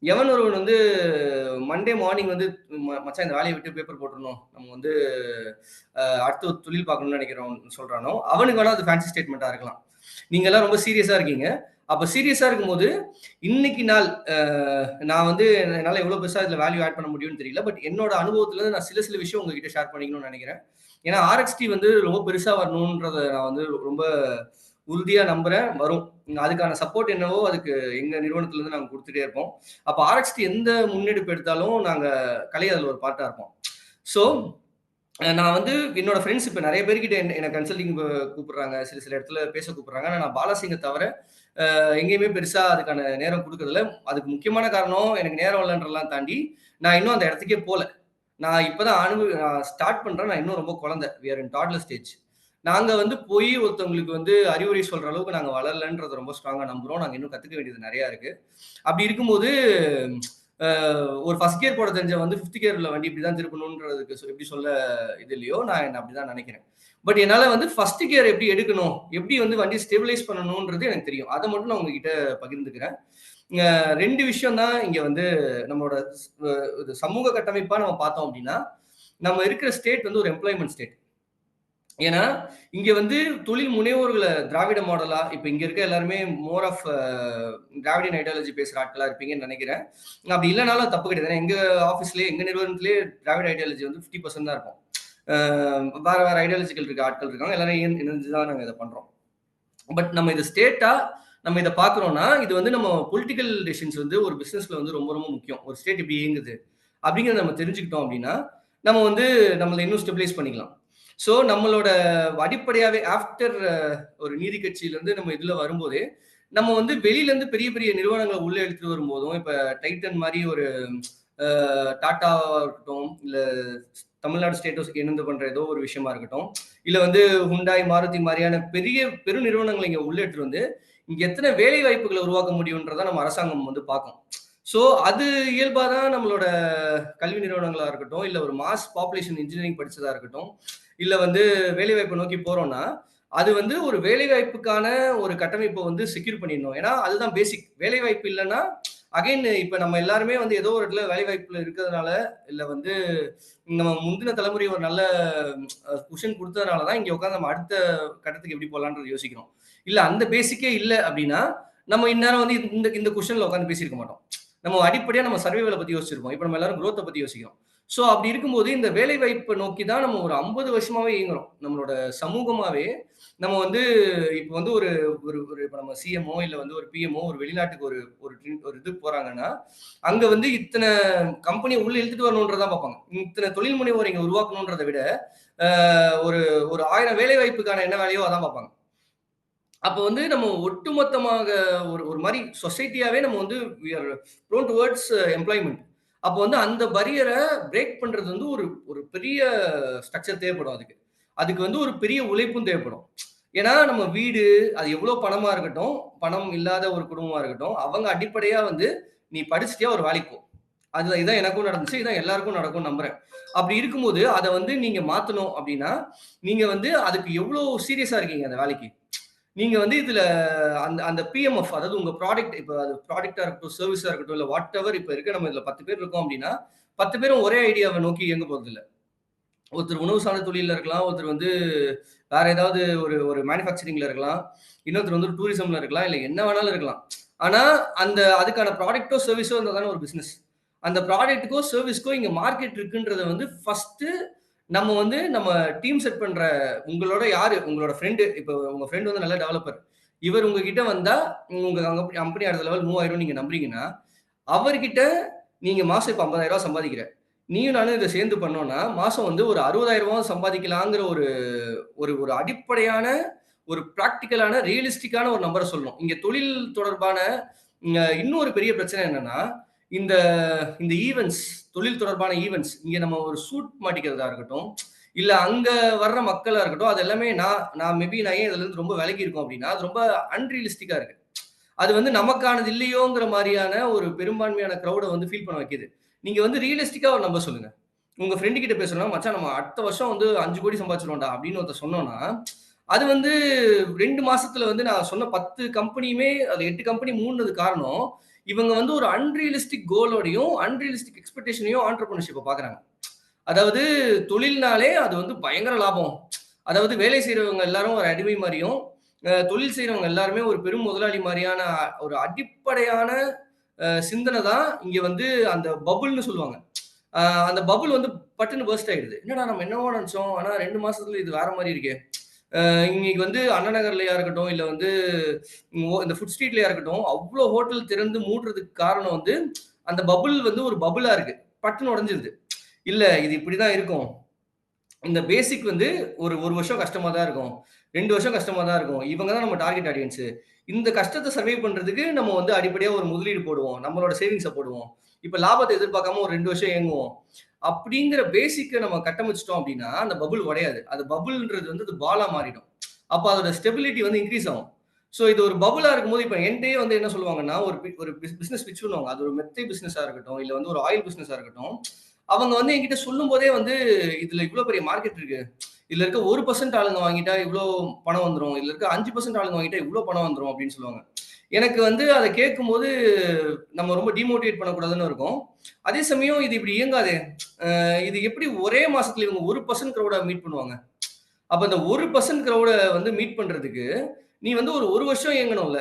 எவன் ஒருவன் வந்து மண்டே மார்னிங் வந்து ம- மச்சான் இந்த வேலையை விட்டு பேப்பர் போட்டுருணும் நம்ம வந்து அடுத்து ஒரு தொழில் பார்க்கணும்னு நினைக்கிறோம் சொல்றானோ அவனுக்கு வேணா அது ஃபேன்சி ஸ்டேட்மெண்ட்டாக இருக்கலாம். நீங்கள்லாம் ரொம்ப சீரியஸாக இருக்கீங்க. அப்போ சீரியஸாக இருக்கும்போது இன்னைக்கு நாள் நான் வந்து என்னால் எவ்வளோ பெருசாக இதில் வேல்யூ ஆட் பண்ண முடியும்னு தெரியல. பட் என்னோட அனுபவத்துலேருந்து நான் சில சில விஷயம் உங்ககிட்ட ஷேர் பண்ணிக்கணும்னு நினைக்கிறேன். ஏன்னா ஆர்எக்ஸ்டி வந்து ரொம்ப பெருசாக வரணுன்றத நான் வந்து ரொம்ப உறுதியாக நம்புகிறேன் வரும். அதுக்கான சப்போர்ட் என்னவோ அதுக்கு எங்க நிறுவனத்துல இருந்து நாங்க கொடுத்துட்டே இருப்போம். அப்போ ஆர்எக்ஸ்டி எந்த முன்னெடுப்பு எடுத்தாலும் நாங்க கலை அதுல ஒரு பார்ட்டா இருப்போம். ஸோ நான் வந்து என்னோட ஃப்ரெண்ட்ஸ் இப்போ நிறைய பேர்கிட்ட என்ன என்னை கன்சல்டிங் கூப்பிடுறாங்க. சில சில இடத்துல பேச கூப்பிடுறாங்க. ஆனால் நான் பாலாசிங்கை தவிர எங்கேயுமே பெருசா அதுக்கான நேரம் கொடுக்கறதில்ல. அதுக்கு முக்கியமான காரணம் எனக்கு நேரம் இல்லைன்றலாம் தாண்டி நான் இன்னும் அந்த இடத்துக்கே போல. நான் இப்போதான் அனுபவி நான் ஸ்டார்ட் பண்றேன். நான் இன்னும் ரொம்ப குழந்தை. We are டாட்லர் ஸ்டேஜ் நாங்க வந்து போய் ஒருத்தவங்களுக்கு வந்து அறிவுரை சொல்ற அளவுக்கு நாங்க வளரலன்றத ரொம்ப ஸ்ட்ராங்கா நம்புறோம். நாங்க இன்னும் கத்துக்க வேண்டியது நிறைய இருக்கு. அப்படி இருக்கும்போது ஒரு ஃபர்ஸ்ட் கியர் போட தெரிஞ்ச வந்து ஃபிஃப்த் கியர்ல வண்டி இப்படி தான் திருப்பணுன்றதுக்கு எப்படி சொல்ல இது இல்லையோ நான் என்ன அப்படிதான் நினைக்கிறேன். பட் என்னால வந்து ஃபர்ஸ்ட் கியர் எப்படி எடுக்கணும் எப்படி வந்து வண்டி ஸ்டெபிலைஸ் பண்ணணும்ன்றது எனக்கு தெரியும். அதை மட்டும் நான் உங்ககிட்ட பகிர்ந்துக்கிறேன். ரெண்டு விஷயம் தான் இங்க வந்து நம்மளோட சமூக கட்டமைப்பா நம்ம பார்த்தோம் அப்படின்னா நம்ம இருக்கிற ஸ்டேட் வந்து ஒரு எம்ப்ளாய்மெண்ட் ஸ்டேட் ஏன்னா இங்க வந்து தொழில் முனைவோர்களை திராவிட மாடலா இப்ப இங்க இருக்க எல்லாருமே மோர் ஆஃப் திராவிடன் ஐடியாலஜி பேசுற ஆட்களா இருப்பீங்கன்னு நினைக்கிறேன். அப்படி இல்லைனாலும் தப்பு கிடையாது. ஏன்னா எங்க ஆஃபீஸ்லயே எங்க நிறுவனத்திலே திராவிட ஐடியாலஜி வந்து ஃபிஃப்டி பர்சன்ட் தான் இருக்கும். வேற வேற ஐடியாலஜிக்கல் இருக்க ஆட்கள் இருக்காங்க. எல்லாரும் இணைந்து- இணைஞ்சு தான் நாங்க இதை பண்றோம். பட் நம்ம இது ஸ்டேட்டா நம்ம இதை பாக்குறோம்னா இது வந்து நம்ம பொலிட்டிக்கல் டெசிஷன்ஸ் வந்து ஒரு பிசினஸ்ல வந்து ரொம்ப ரொம்ப முக்கியம். ஒரு ஸ்டேட் இப்படி இயங்குது. அப்படிங்கிறத நம்ம தெரிஞ்சுக்கிட்டோம் அப்படின்னா நம்ம வந்து நம்மளை இன்னும் ஸ்டெபிலைஸ் பண்ணிக்கலாம். ஸோ நம்மளோட அடிப்படையாகவே ஆஃப்டர் ஒரு நீதி கட்சியிலேருந்து நம்ம இதில் வரும்போதே நம்ம வந்து வெளியிலேருந்து பெரிய பெரிய நிறுவனங்களை உள்ளே எடுத்துட்டு வரும்போதும் இப்போ டைட்டன் மாதிரி ஒரு டாட்டாவாக இருக்கட்டும் இல்லை தமிழ்நாடு ஸ்டேட்டஸ் இணைந்து பண்ற ஏதோ ஒரு விஷயமா இருக்கட்டும் இல்ல வந்து ஹுண்டாய் மாருதி மாதிரியான பெரிய பெரு நிறுவனங்களை இங்க உள்ள வந்து இங்க எத்தனை வேலை வாய்ப்புகளை உருவாக்க முடியும்ன்றத நம்ம அரசாங்கம் வந்து பார்க்கும். ஸோ அது இயல்பாக தான் நம்மளோட கல்வி நிறுவனங்களாக இருக்கட்டும் இல்லை ஒரு மாஸ் பாப்புலேஷன் இன்ஜினியரிங் படித்ததாக இருக்கட்டும் இல்லை வந்து வேலைவாய்ப்பை நோக்கி போகிறோன்னா அது வந்து ஒரு வேலைவாய்ப்புக்கான ஒரு கட்டமைப்பை வந்து செக்யூர் பண்ணிடணும். ஏன்னா அதுதான் பேசிக் வேலைவாய்ப்பு இல்லைன்னா அகைன் இப்போ நம்ம எல்லாருமே வந்து ஏதோ ஒரு இடத்துல வேலைவாய்ப்பில் இருக்கிறதுனால இல்லை வந்து நம்ம முந்தின தலைமுறை ஒரு நல்ல குஷன் கொடுத்ததுனால தான் இங்கே உட்காந்து நம்ம அடுத்த கட்டத்துக்கு எப்படி போகலான்றது யோசிக்கிறோம். இல்லை அந்த பேசிக்கே இல்லை அப்படின்னா நம்ம இந்நேரம் வந்து இந்த இந்த கொஷனில் உட்காந்து பேசியிருக்க மாட்டோம். நம்ம அடிப்படையாக நம்ம சர்வைவலை பற்றி யோசிச்சிருப்போம். இப்போ நம்ம எல்லாரும் குரோத்தை பற்றி யோசிக்கிறோம். ஸோ அப்படி இருக்கும்போது இந்த வேலை வாய்ப்பை நோக்கி தான் நம்ம ஒரு ஐம்பது வருஷமாவே இயங்குறோம். நம்மளோட சமூகமாவே நம்ம வந்து இப்போ வந்து ஒரு ஒரு ஒரு இப்போ நம்ம சிஎம்ஓ இல்லை வந்து ஒரு பிஎம்ஓ ஒரு வெளிநாட்டுக்கு ஒரு ஒரு ஒரு இது போறாங்கன்னா அங்க வந்து இத்தனை கம்பெனியை உள்ள இழுத்துட்டு வரணுன்றதான் பார்ப்பாங்க. இத்தனை தொழில் முனைவோர் இங்க உருவாக்கணுன்றதை விட ஒரு ஒரு ஆயிரம் வேலை வாய்ப்புக்கான என்ன வேலையோ அதான் பார்ப்பாங்க. அப்போ வந்து நம்ம ஒட்டுமொத்தமாக ஒரு ஒரு மாதிரி சொசைட்டியாவே நம்ம வந்து we are prone towards employment அப்போ வந்து அந்த பரியரை பிரேக் பண்றது வந்து ஒரு ஒரு பெரிய ஸ்ட்ரக்சர் தேவைப்படும் அதுக்கு. அதுக்கு வந்து ஒரு பெரிய உழைப்பும் தேவைப்படும். ஏன்னா நம்ம வீடு, அது எவ்வளோ பணமா இருக்கட்டும், பணம் இல்லாத ஒரு குடும்பமா இருக்கட்டும், அவங்க அடிப்படையா வந்து நீ படிச்சுட்டியா ஒரு வேலைக்கு போ. அதுதான் இதான் எனக்கும் நடந்துச்சு. இதான் எல்லாருக்கும் நடக்கும் நம்புறேன். அப்படி இருக்கும்போது, அதை வந்து நீங்க மாத்தணும் அப்படின்னா, நீங்க வந்து அதுக்கு எவ்வளோ சீரியஸா இருக்கீங்க அந்த வேலைக்கு? நீங்க வந்து இதுல அந்த அந்த பிஎம்எஃப் அதாவது உங்க ப்ராடக்ட் இப்ப அது ப்ராடக்டா இருக்கட்டும், சர்வீஸா இருக்கட்டும், இல்ல வாட் எவர் இப்ப இருக்க நம்ம இதுல 10 பேர் இருக்கோம் அப்படின்னா, 10 பேரும் ஒரே ஐடியாவை நோக்கி இயங்க இல்லை ஒருத்தர் உணவு சார்ந்த தொழில்ல இருக்கலாம். ஒருத்தர் வந்து வேற ஏதாவது ஒரு ஒரு மேனுஃபேக்சரிங்ல இருக்கலாம். இன்னொருத்தர் வந்து டூரிசம்ல இருக்கலாம். இல்ல என்ன வேணாலும் இருக்கலாம். ஆனா, அந்த அதுக்கான ப்ராடக்ட்டோ, சர்வீஸோ இருந்தால் தானே ஒரு பிசினஸ். அந்த ப்ராடக்ட்டுக்கோ, சர்வீஸ்க்கோ இங்க மார்க்கெட் இருக்குன்றத வந்து ஃபர்ஸ்ட் நம்ம வந்து நம்ம டீம் செட் பண்ற உங்களோட யாரு? உங்களோட ஃப்ரெண்டு இப்போ உங்க ஃப்ரெண்ட் வந்து நல்ல டெவலப்பர். இவர் உங்ககிட்ட வந்தா, உங்க கம்பெனி அடுத்த லெவல் மூவ் ஆயிரும்னு நீங்க நம்புறீங்கன்னா, அவர்கிட்ட நீங்க மாசம் இப்ப ரூ. 50,000 சம்பாதிக்கிற. நீயும் நானும் இதை சேர்ந்து பண்ணோம்னா, மாசம் வந்து ஒரு அறுபதாயிரம் 60,000 சம்பாதிக்கலாங்கிற ஒரு ஒரு ஒரு அடிப்படையான, ஒரு ப்ராக்டிக்கலான ரியலிஸ்டிக்கான ஒரு நம்பரை சொல்லணும். இங்க தொழில் தொடர்பான இன்னொரு பெரிய பிரச்சனை என்னன்னா, இந்த இந்த ஈவெண்ட்ஸ் தொழில் தொடர்பான ஈவெண்ட்ஸ் இங்கே நம்ம ஒரு சூட் மாட்டிக்கிறதா இருக்கட்டும், இல்லை அங்கே வர்ற மக்களாக இருக்கட்டும், அது எல்லாமே நான் நான் மேபி நான் ஏன் இதுலேருந்து ரொம்ப விலகி இருக்கோம் அப்படின்னா, அது ரொம்ப அன்ரியலிஸ்டிக்காக இருக்குது அது வந்து நமக்கானது இல்லையோங்கிற மாதிரியான ஒரு பெரும்பான்மையான க்ரௌடை வந்து ஃபீல் பண்ண வைக்கிது. நீங்கள் வந்து ரியலிஸ்டிக்காக ஒரு நம்பர் சொல்லுங்கள் உங்கள் ஃப்ரெண்டு கிட்ட பேசுறோம்னா, "மச்சான் நம்ம அடுத்த வருஷம் வந்து அஞ்சு கோடி சம்பாதிச்சிருவோம்டா அப்படின்னு ஒருத்த சொன்னோன்னா அது வந்து ரெண்டு மாசத்துல வந்து நான் சொன்ன 10 கம்பெனியுமே அது எட்டு கம்பெனி மூணுனது காரணம், இவங்க வந்து ஒரு அன்ரியலிஸ்டிக் கோலோடையும், அன்ரியலிஸ்டிக் எக்ஸ்பெக்டேஷனையும் ஆண்டர்பிரினர்ஷிப்பை பார்க்குறாங்க. அதாவது தொழில்னாலே அது வந்து பயங்கர லாபம். அதாவது வேலை செய்கிறவங்க எல்லாரும் ஒரு அடிமை மாதிரியும் தொழில் செய்கிறவங்க எல்லாருமே ஒரு பெரும் முதலாளி மாதிரியான ஒரு அடிப்படையான சிந்தனை தான் இங்கே வந்து அந்த பபுள்னு சொல்லுவாங்க. அந்த பபுள் வந்து பட்டுன்னு பர்ஸ்ட் ஆகிடுது என்னடா நம்ம என்னவோ நினச்சோம் ஆனால் ரெண்டு மாதத்துல இது வேற மாதிரி இருக்கே. இன்னைக்கு வந்து அண்ணநகர்லயா இருக்கட்டும், இல்ல வந்து ஓ இந்த ஃபுட் ஸ்ட்ரீட்லயா இருக்கட்டும், அவ்வளோ ஹோட்டல் திறந்து மூடுறதுக்கு காரணம் வந்து, அந்த பபுள் வந்து ஒரு பபுளா இருக்கு. பட்டுன்னு உடைஞ்சிருது. இல்ல இது இப்படிதான் இருக்கும். இந்த பேசிக் வந்து ஒரு ஒரு வருஷம் கஷ்டமா தான் இருக்கும். ரெண்டு வருஷம் கஷ்டமா தான் இருக்கும். இவங்க தான் நம்ம டார்கெட் ஆடியன்ஸ். இந்த கஷ்டத்தை சர்வை பண்றதுக்கு நம்ம வந்து அடிப்படையா ஒரு முதலீடு போடுவோம். நம்மளோட சேவிங்ஸை போடுவோம். இப்ப லாபத்தை எதிர்பார்க்காம ஒரு ரெண்டு வருஷம் இயங்குவோம். அப்படிங்கிற பேசிக்கை நம்ம கட்டமைச்சிட்டோம் அப்படின்னா, அந்த பபுள் உடையாது. அது பபுள்ன்றது வந்து அது பாலா மாறிடும். அப்போ அதோட ஸ்டெபிலிட்டி வந்து இன்க்ரீஸ் ஆகும். ஸோ இது ஒரு பபுளா இருக்கும்போது, இப்போ என்டே வந்து என்ன சொல்லுவாங்கன்னா, ஒரு பி ஒரு பிஸ்னஸ் பிச் பிட்ச் பண்ணுவாங்க. அது ஒரு மெத்தை பிசினஸா இருக்கட்டும், இல்லை வந்து ஒரு ஆயில் பிசினஸா இருக்கட்டும். அவங்க வந்து என்கிட்ட சொல்லும்போதே வந்து, "இதுல இவ்வளோ பெரிய மார்க்கெட் இருக்கு. இதுல இருக்க ஒரு பர்சன்ட் ஆளுங்க வாங்கிட்டா இவ்வளோ பணம் வந்துடும் இதுல இருக்க அஞ்சு பர்சன்ட் ஆளுங்க வாங்கிட்டா இவ்வளோ பணம் வந்துடும் அப்படின்னு சொல்லுவாங்க. எனக்கு வந்து அதை கேட்கும்போது, நம்ம ரொம்ப டிமோட்டிவேட் பண்ணக்கூடாதுன்னு இருக்கும். அதே சமயம் இது இப்படி இயங்காதே. இது எப்படி ஒரே மாசத்துல இவங்க 1% கிரவுட மீட் பண்ணுவாங்க? அப்ப அந்த 1% கிரவுட வந்து மீட் பண்றதுக்கு, நீ வந்து ஒரு ஒரு வருஷம் இயங்கணும்ல.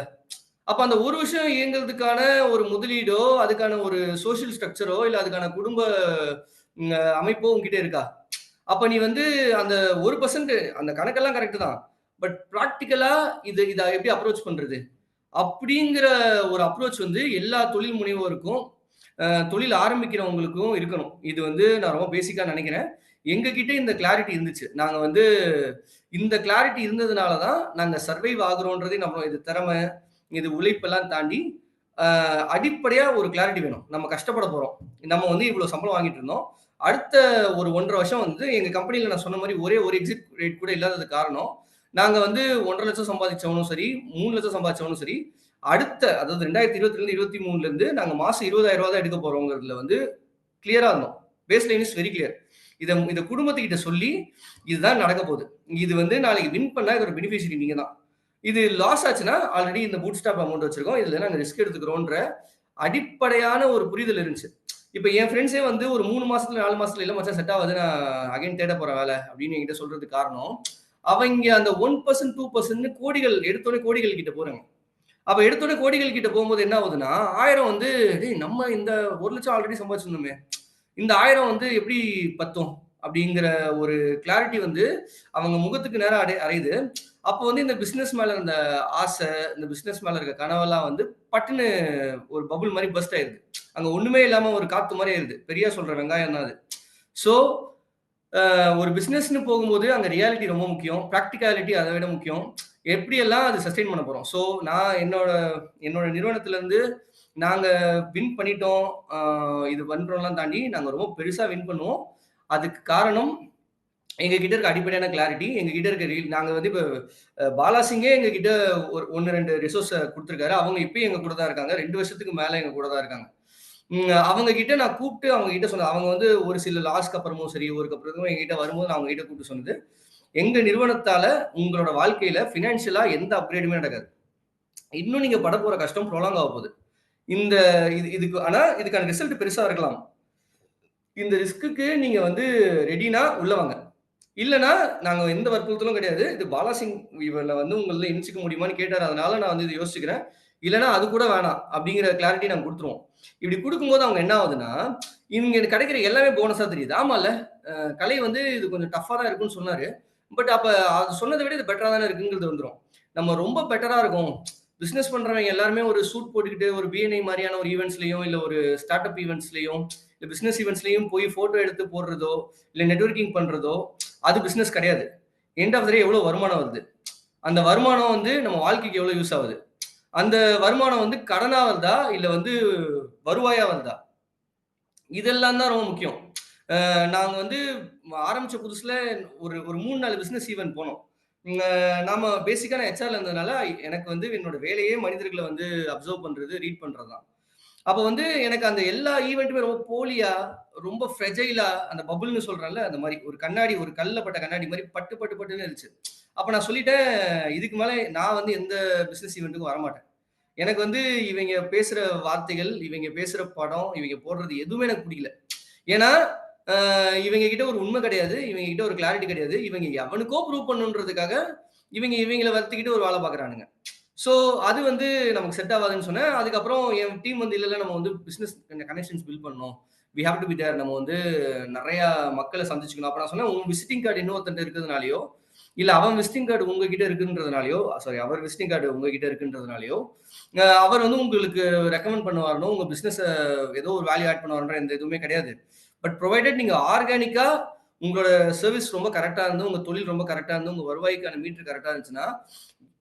அப்ப அந்த ஒரு வருஷம் இயங்குறதுக்கான ஒரு முதலீடோ, அதுக்கான ஒரு சோசியல் ஸ்ட்ரக்சரோ, இல்ல அதுக்கான குடும்ப அமைப்போ உங்ககிட்ட இருக்கா? அப்ப நீ வந்து அந்த ஒரு பர்சன்ட் அந்த கணக்கெல்லாம் கரெக்ட் தான். பட் ப்ராக்டிக்கலா இது இதை எப்படி அப்ரோச் பண்றது? அப்படிங்கிற ஒரு அப்ரோச் வந்து எல்லா தொழில் முனைவோருக்கும், தொழில் ஆரம்பிக்கிறவங்களுக்கும் இருக்கணும். இது வந்து நான் ரொம்ப பேசிக்காக நினைக்கிறேன் எங்ககிட்ட இந்த கிளாரிட்டி இருந்துச்சு. நாங்கள் வந்து இந்த கிளாரிட்டி இருந்ததுனால தான் நாங்கள் சர்வைவ் ஆகுறோன்றதே நம்ம இது திறமை, இது உழைப்பெல்லாம் தாண்டி, அடிப்படையாக ஒரு கிளாரிட்டி வேணும். நம்ம கஷ்டப்பட போகிறோம் நம்ம வந்து இவ்வளோ சம்பளம் வாங்கிட்டு இருந்தோம். அடுத்த ஒரு 1 1/2 வருஷம் வந்து எங்கள் கம்பெனியில் நான் சொன்ன மாதிரி ஒரே ஒரு எக்ஸிட் ரேட் கூட இல்லாததுக்கு காரணம், நாங்கள் வந்து 1,50,000 சம்பாதிச்சவனும் சரி, மூணு லட்சம் சம்பாதிச்சவனும் சரி, அடுத்த அதாவது 2022 23லேருந்து நாங்க மாசம் ரூ. 20,000 தான் எடுக்க போகிறோங்கிறதுல வந்து கிளியரா இருந்தோம். Baseline is very clear. இதை இந்த குடும்பத்துக்கிட்ட சொல்லி, இதுதான் நடக்க போகுது. இது வந்து நாளைக்கு வின் பண்ணா இதோட பெனிஃபிஷியரி நீங்க தான். இது லாஸ் ஆச்சுன்னா, ஆல்ரெடி இந்த பூட் ஸ்டாப் அமௌண்ட் வச்சிருக்கோம். இதுல நாங்க ரிஸ்க் எடுத்துக்கிறோன்ற அடிப்படையான ஒரு புரிதல் இருந்துச்சு. இப்ப என் ஃப்ரெண்ட்ஸே வந்து ஒரு மூணு மாசத்துல, நாலு மாசத்துல "இல்ல மச்சா செட் ஆகுது நான் அகைன் தேட போற வேலை அப்படின்னு என்கிட்ட சொல்றதுக்கு காரணம், அவங்க அந்த ஒன் பர்சன்ட் டூ பர்சன்ட் கோடிகள் எடுத்தோனே கோடிகள் கிட்ட போறாங்க. அப்ப எடுத்தோட கோடிகள் கிட்ட போகும்போது என்ன ஆகுதுன்னா, ஆயிரம் வந்து "டேய் நம்ம இந்த ஒரு லட்சம் ஆல்ரெடி சம்பாதிச்சிருந்தோமே. இந்த ஆயிரம் வந்து எப்படி பத்தும்?" அப்படிங்கிற ஒரு கிளாரிட்டி வந்து அவங்க முகத்துக்கு நேரம் அடை அறையுது. அப்போ வந்து இந்த பிசினஸ் மேல இருந்த ஆசை, இந்த பிசினஸ் மேல இருக்க கனவெல்லாம் வந்து பட்டுன்னு ஒரு பபுள் மாதிரி பஸ்ட் ஆயிருது. அங்க ஒண்ணுமே இல்லாம ஒரு காத்து மாதிரி ஆயிருது. பெரியா சொல்ற வெங்காயம் தான் அது. ஸோ ஒரு பிசினஸ்ன்னு போகும்போது அங்க ரியாலிட்டி ரொம்ப முக்கியம். ப்ராக்டிகாலிட்டி அதை விட முக்கியம். எப்படியெல்லாம் அது சஸ்டெயின் பண்ண போகிறோம் ஸோ நான் என்னோட என்னோட நிறுவனத்துலேருந்து நாங்கள் வின் பண்ணிட்டோம். இது பண்ணுறோம்லாம் தாண்டி நாங்கள் ரொம்ப பெருசாக வின் பண்ணுவோம். அதுக்கு காரணம் எங்ககிட்ட இருக்க அடிப்படையான கிளாரிட்டி. எங்ககிட்ட இருக்க ரீல் நாங்கள் வந்து இப்போ பாலாசிங்கே எங்ககிட்ட ஒரு ஒன்று ரெண்டு ரிசோர்ஸை கொடுத்துருக்காரு அவங்க இப்பயும் எங்கள் கூட தான் இருக்காங்க. ரெண்டு வருஷத்துக்கு மேலே எங்கள் கூட தான் இருக்காங்க. அவங்க கிட்ட நான் கூப்பிட்டு அவங்க கிட்ட சொன்னேன். அவங்க வந்து ஒரு சில லாஸ்க்கு அப்புறமும் சரி, ஒரு அப்புறமும் எங்ககிட்ட வரும்போது நான் அவங்க கிட்ட சொன்னது, எங்க நிறுவனத்தால உங்களோட வாழ்க்கையில பினான்சியலா எந்த அப்கிரேடுமே நடக்காது. இன்னும் நீங்க படப்போற கஷ்டம் ப்ரொலாங் ஆக போகுது. இந்த இது இதுக்கு ஆனா இதுக்கான ரிசல்ட் பெருசா இருக்கலாம். இந்த ரிஸ்க்குக்கு நீங்க வந்து ரெடினா உள்ள வாங்க. இல்லைனா நாங்க எந்த வற்புறுத்தலும் கிடையாது. இது பாலாசிங் சிங் வந்து உங்களில் இணைச்சிக்க முடியுமான்னு கேட்டார் அதனால நான் வந்து இதை யோசிச்சுக்கிறேன். இல்லைனா அது கூட வேணாம். அப்படிங்கிற கிளாரிட்டி நாங்கள் கொடுத்துருவோம் இப்படி கொடுக்கும்போது அவங்க என்ன ஆகுதுன்னா, இங்க கிடைக்கிற எல்லாமே போனஸா தெரியுது. ஆமால்ல, இல்லை கலை வந்து இது கொஞ்சம் டஃப்பா தான் இருக்குன்னு சொன்னாரு. பட் அப்போ அது சொன்னதை விட இது பெட்டராக தானே இருக்குங்கிறது வந்துடும் நம்ம ரொம்ப பெட்டராக இருக்கும் பிஸ்னஸ் பண்ணுறவங்க எல்லாருமே ஒரு சூட் போட்டுக்கிட்டு ஒரு பிஎன்ஐ மாதிரியான ஒரு ஈவெண்ட்ஸ்லையும் இல்லை ஒரு ஸ்டார்ட் அப் ஈவெண்ட்ஸ்லையும் இல்லை பிஸ்னஸ் ஈவெண்ட்ஸ்லையும் போய் ஃபோட்டோ எடுத்து போடுறதோ, இல்லை நெட்வொர்க்கிங் பண்ணுறதோ அது பிஸ்னஸ் கிடையாது. எண்ட் ஆஃப் த டே வருமானம் வருது? அந்த வருமானம் வந்து நம்ம வாழ்க்கைக்கு எவ்வளோ யூஸ் ஆகுது? அந்த வருமானம் வந்து கடனாக வருதா? இல்லை வந்து வருவாயாக வருதா? இதெல்லாம் தான் ரொம்ப முக்கியம். நாங்கள் நாங்க வந்து ஆரம்பிச்ச புதுசுல ஒரு ஒரு 3, 4 பிசினஸ் ஈவெண்ட் போனோம். நாம் அ நாம பேசிக்கா நான் ஹெச்ஆர்ல இருந்ததுனால, எனக்கு வந்து என்னோட வேலையே மனிதர்களை வந்து அப்சர்வ் பண்றது, ரீட் பண்ணுறது தான். அப்ப வந்து எனக்கு அந்த எல்லா ஈவெண்ட்டுமே ரொம்ப போலியா, ரொம்ப ஃப்ரெஜைலா அந்த பபுள்னு சொல்றேன்ல, அந்த மாதிரி ஒரு கண்ணாடி ஒரு கல்லப்பட்ட கண்ணாடி மாதிரி பட்டு பட்டு பட்டுன்னு இருந்துச்சு. அப்ப நான் சொல்லிட்டேன், இதுக்கு மேல நான் வந்து எந்த பிசினஸ் ஈவெண்ட்டுக்கும் வரமாட்டேன். எனக்கு வந்து இவங்க பேசுற வார்த்தைகள், இவங்க பேசுற படம், இவங்க போடுறது எதுவுமே எனக்கு பிடிக்கல ஏன்னா, இவங்க கிட்ட ஒரு உண்மை கிடையாது. இவங்க கிட்ட ஒரு கிளாரிட்டி கிடையாது. இவங்க எவனுக்கோ ப்ரூவ் பண்ணணுன்றதுக்காக, இவங்க இவங்களை வருத்திக்கிட்டு ஒரு வேலை பார்க்குறானுங்க. ஸோ அது வந்து நமக்கு செட் ஆவாதுன்னு சொன்னேன். அதுக்கப்புறம் என் டீம் வந்து இல்ல, நம்ம வந்து பிஸ்னஸ் கனெக்ஷன்ஸ் பில்ட் பண்ணணும். We have to be there. நம்ம வந்து நிறைய மக்களை சந்திச்சுக்கணும். அப்ப நான் சொன்னேன், உன் விசிட்டிங் கார்டு இன்னொருத்தன்ட்ட இருக்கிறதுனாலயோ, இல்லை அவன் விசிட்டிங் கார்டு உங்ககிட்ட இருக்குன்றதுனாலயோ, சாரி அவர் விசிட்டிங் கார்டு உங்ககிட்ட இருக்குன்றதுனாலயோ, அவர் வந்து உங்களுக்கு ரெக்கமெண்ட் பண்ணுவாருனோ, உங்க பிஸ்னஸை ஏதோ ஒரு வேல்யூ ஆட் பண்ணுவாருன்ற எந்த எதுவுமே கிடையாது. பட் ப்ரொவைடட் நீங்கள் ஆர்கானிக்காக உங்களோட சர்வீஸ் ரொம்ப கரெக்டாக இருந்து, உங்கள் தொழில் ரொம்ப கரெக்டாக இருந்து, உங்கள் வருவாய்க்கான மீட்டர் கரெக்டாக இருந்துச்சுன்னா,